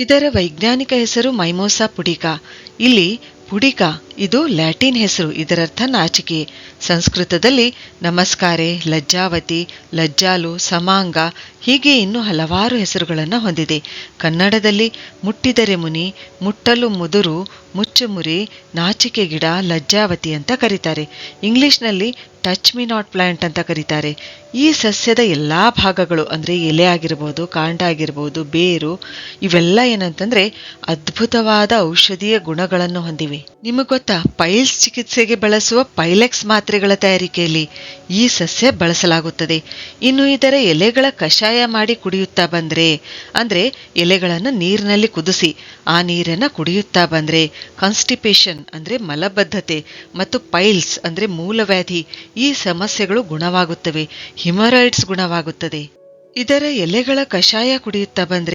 ಇದರ ವೈಜ್ಞಾನಿಕ ಹೆಸರು ಮೈಮೋಸಾ ಪುಡಿಕಾ. ಇಲ್ಲಿ ಪುಡಿಕಾ. ಇದು ಲ್ಯಾಟಿನ್ ಹೆಸರು. ಇದರರ್ಥ ನಾಚಿಕೆ. ಸಂಸ್ಕೃತದಲ್ಲಿ ನಮಸ್ಕಾರೆ, ಲಜ್ಜಾವತಿ, ಲಜ್ಜಾಲು, ಸಮಾಂಗ ಹೀಗೆ ಇನ್ನೂ ಹಲವಾರು ಹೆಸರುಗಳನ್ನು ಹೊಂದಿದೆ. ಕನ್ನಡದಲ್ಲಿ ಮುಟ್ಟಿದರೆ ಮುನಿ, ಮುಟ್ಟಲು ಮುದುರು, ಮುಚ್ಚುಮುರಿ, ನಾಚಿಕೆ ಗಿಡ, ಲಜ್ಜಾವತಿ ಅಂತ ಕರೀತಾರೆ. ಇಂಗ್ಲಿಷ್ನಲ್ಲಿ ಟಚ್ ಮಿ ನಾಟ್ ಪ್ಲಾಂಟ್ ಅಂತ ಕರೀತಾರೆ. ಈ ಸಸ್ಯದ ಎಲ್ಲಾ ಭಾಗಗಳು ಅಂದ್ರೆ ಎಲೆ ಆಗಿರ್ಬೋದು, ಕಾಂಡ ಆಗಿರ್ಬೋದು, ಬೇರು ಇವೆಲ್ಲ ಏನಂತಂದ್ರೆ ಅದ್ಭುತವಾದ ಔಷಧೀಯ ಗುಣಗಳನ್ನು ಹೊಂದಿವೆ. ನಿಮಗೆ ಗೊತ್ತಾ ಪೈಲ್ಸ್ ಚಿಕಿತ್ಸೆಗೆ ಬಳಸುವ ಪೈಲೆಕ್ಸ್ ಮಾತ್ರೆಗಳ ತಯಾರಿಕೆಯಲ್ಲಿ ಈ ಸಸ್ಯ ಬಳಸಲಾಗುತ್ತದೆ. ಇನ್ನು ಇದರ ಎಲೆಗಳ ಕಷಾಯ ಮಾಡಿ ಕುಡಿಯುತ್ತಾ ಬಂದ್ರೆ, ಅಂದ್ರೆ ಎಲೆಗಳನ್ನು ನೀರಿನಲ್ಲಿ ಕುದಿಸಿ, ಆ ನೀರನ್ನು ಕುಡಿಯುತ್ತಾ ಬಂದ್ರೆ ಕಾನ್ಸ್ಟಿಪೇಷನ್ ಅಂದ್ರೆ ಮಲಬದ್ಧತೆ ಮತ್ತು ಪೈಲ್ಸ್ ಅಂದ್ರೆ ಮೂಲವ್ಯಾಧಿ, ಈ ಸಮಸ್ಯೆಗಳು ಗುಣವಾಗುತ್ತವೆ ಹಿಮರಾಯ್ಡ್ಸ್ ಗುಣವಾಗುತ್ತದೆ. ಇದರ ಎಲೆಗಳ ಕಷಾಯ ಕುಡಿಯುತ್ತಾ ಬಂದ್ರೆ